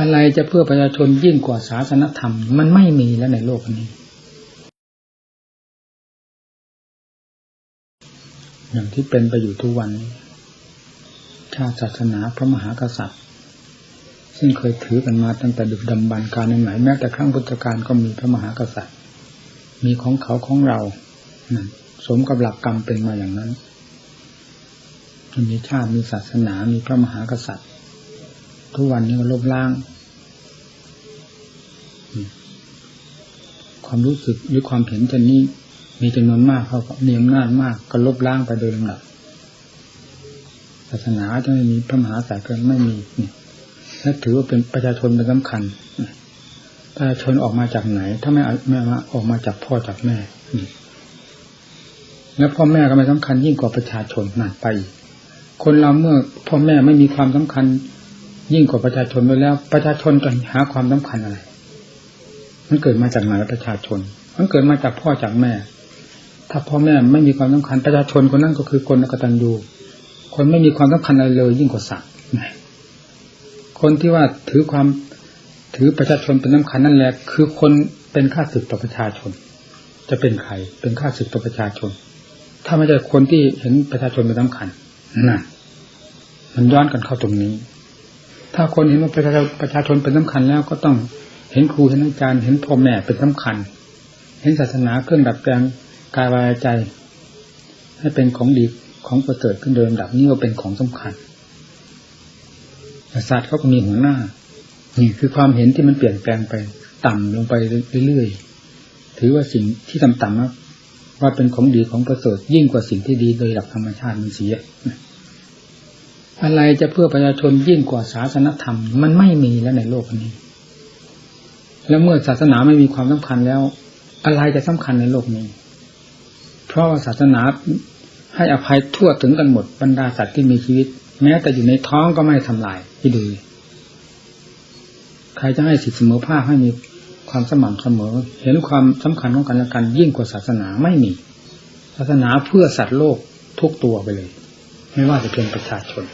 อะไรจะเพื่อประชาชนยิ่งกว่าศาสนธรรม มันไม่มีแล้วในโลกนี้ อย่างที่เป็นไปอยู่ทุกวันนี้ชาติศาสนาพระมหากษัตริย์ ซึ่งเคยถือกันมาตั้งแต่ดึกดำบรรการในไหนแม้แต่ครั้งพุทธกาลก็มีพระมหากษัตริย์ มีของเขาของเราสมกับหลักกรรมเป็นมาอย่างนั้นมีชาติมีศาสนามีพระมหากษัตริย์ ทุกวันนี้ก็ลบล้าง ความรู้สึกหรือความเห็นจะนี้ มีจำนวนมากเขาก็มีอำนาจมากก็ลบล้างไปโดยลำดับศาสนาจะไม่มีพระมหากษัตริย์ก็ไม่มีนี่และถือว่าเป็นประชาชนเป็นสำคัญประชาชนออกมาจากไหน ถ้าไม่ไม่มาออกมาจากพ่อจากแม่นี่แล้วพ่อแม่ก็ไม่สำคัญยิ่งกว่าประชาชนนั่นไปอีกคนเราเมื่อพ่อแม่ไม่มีความสำคัญ ยิ่งกว่าประชาชนไปแล้ว ประชาชนจะหาความสำคัญอะไร มันเกิดมาจากไหนประชาชน มันเกิดมาจากพ่อจากแม่ ถ้าพ่อแม่ไม่มีความสำคัญประชาชนคนนั้นก็คือคนกตัญญูคนไม่มีความสำคัญอะไรเลย ยิ่งกว่าสัตว์คนที่ว่าถือความถือประชาชนเป็นสำคัญนั่นแหละ คือคนเป็นข้าศึกต่อประชาชน จะเป็นใครเป็นข้าศึกต่อประชาชน ถ้าไม่ใช่คนที่เห็นประชาชนเป็นสำคัญนั่นมันย้อนกันเข้าตรงนี้ ถ้าคนเห็นว่าประชาชนประชาชนเป็นสำคัญแล้วก็ต้องเห็นครูเห็นอาจารย์เห็นพ่อแม่เป็นสำคัญ เห็นศาสนาเครื่องดับแปลงกายวายใจ ให้เป็นของดีของประเสริฐขึ้นเดิมดับนี่ก็เป็นของสำคัญศาสตร์เขาก็มีหัวหน้า นี่คือความเห็นที่มันเปลี่ยนแปลงไปต่ำลงไปเรื่อยๆถือว่าสิ่งที่ต่ำๆนะว่าเป็นของดีของประเสริฐยิ่งกว่าสิ่งที่ดีโดยหลักธรรมชาติมันเสีย อะไรจะเพื่อประชาชนยิ่งกว่าศาสนธรรม มันไม่มีแล้วในโลกนี้ แล้วเมื่อศาสนาไม่มีความสำคัญแล้ว อะไรจะสำคัญในโลกนี้ เพราะศาสนาให้อภัยทั่วถึงกันหมดบรรดาสัตว์ที่มีชีวิต แม้แต่อยู่ในท้องก็ไม่ทำลายที่ดูใครจะให้สิทธิเสมอภาคให้มีความสม่ำเสมอ เห็นความสำคัญของกันและกัน ยิ่งกว่าศาสนาไม่มี ศาสนาเพื่อสัตว์โลกทุกตัวไปเลย ไม่ว่าจะเป็นประชาชน